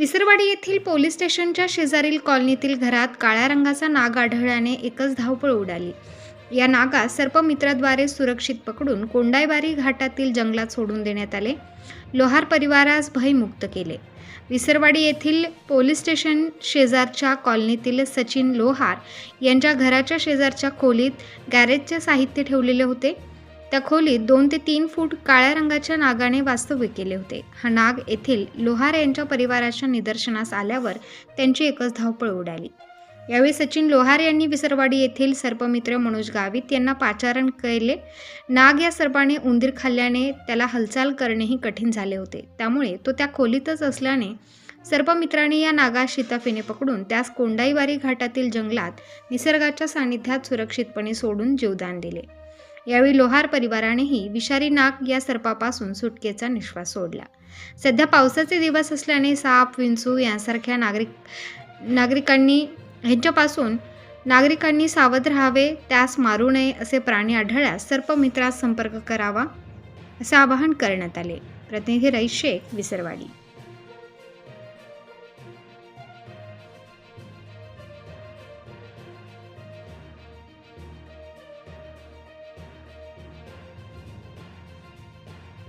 विसरवाडी येथील पोलीस स्टेशनच्या शेजारील कॉलनीतील घरात काळ्या रंगाचा नाग आढळल्याने एकच धावपळ उडाली. या नागा सर्पमित्राद्वारे सुरक्षित पकडून कोंडाईबारी घाटातील जंगलात सोडून देण्यात आले. लोहार परिवारास भयमुक्त केले. विसरवाडी येथील पोलीस स्टेशन शेजारच्या कॉलनीतील सचिन लोहार यांच्या घराच्या शेजारच्या खोलीत गॅरेजचे साहित्य ठेवलेले होते. त्या खोलीत दोन ते तीन फूट काळ्या रंगाच्या नागाने वास्तव्य केले होते. हा नाग येथील लोहार यांच्या परिवाराच्या निदर्शनास आल्यावर त्यांची एकच धावपळ उडाली. यावेळी सचिन लोहार यांनी विसरवाडी येथील सर्पमित्र मनोज गावित यांना पाचारण केले. नाग या सर्पाने उंदीर खाल्ल्याने त्याला हालचाल करणेही कठीण झाले होते. त्यामुळे तो त्या खोलीतच असल्याने सर्पमित्राने या नागास शिताफेने पकडून त्यास कोंडाईवारी घाटातील जंगलात निसर्गाच्या सानिध्यात सुरक्षितपणे सोडून जीवदान दिले. यावेळी लोहार परिवारानेही विषारी नाग या सर्पापासून सुटकेचा निश्वास सोडला. सध्या पावसाचे दिवस असल्याने साप विंचू यांसारख्या नागरिक नागरिकांनी ह्यांच्यापासून नागरिकांनी सावध राहावे त्यास मारू नये असे प्राणी आढळल्यास सर्पमित्रास संपर्क करावा असे आवाहन करण्यात आले. प्रतिनिधी रईस शेख विसरवाडी.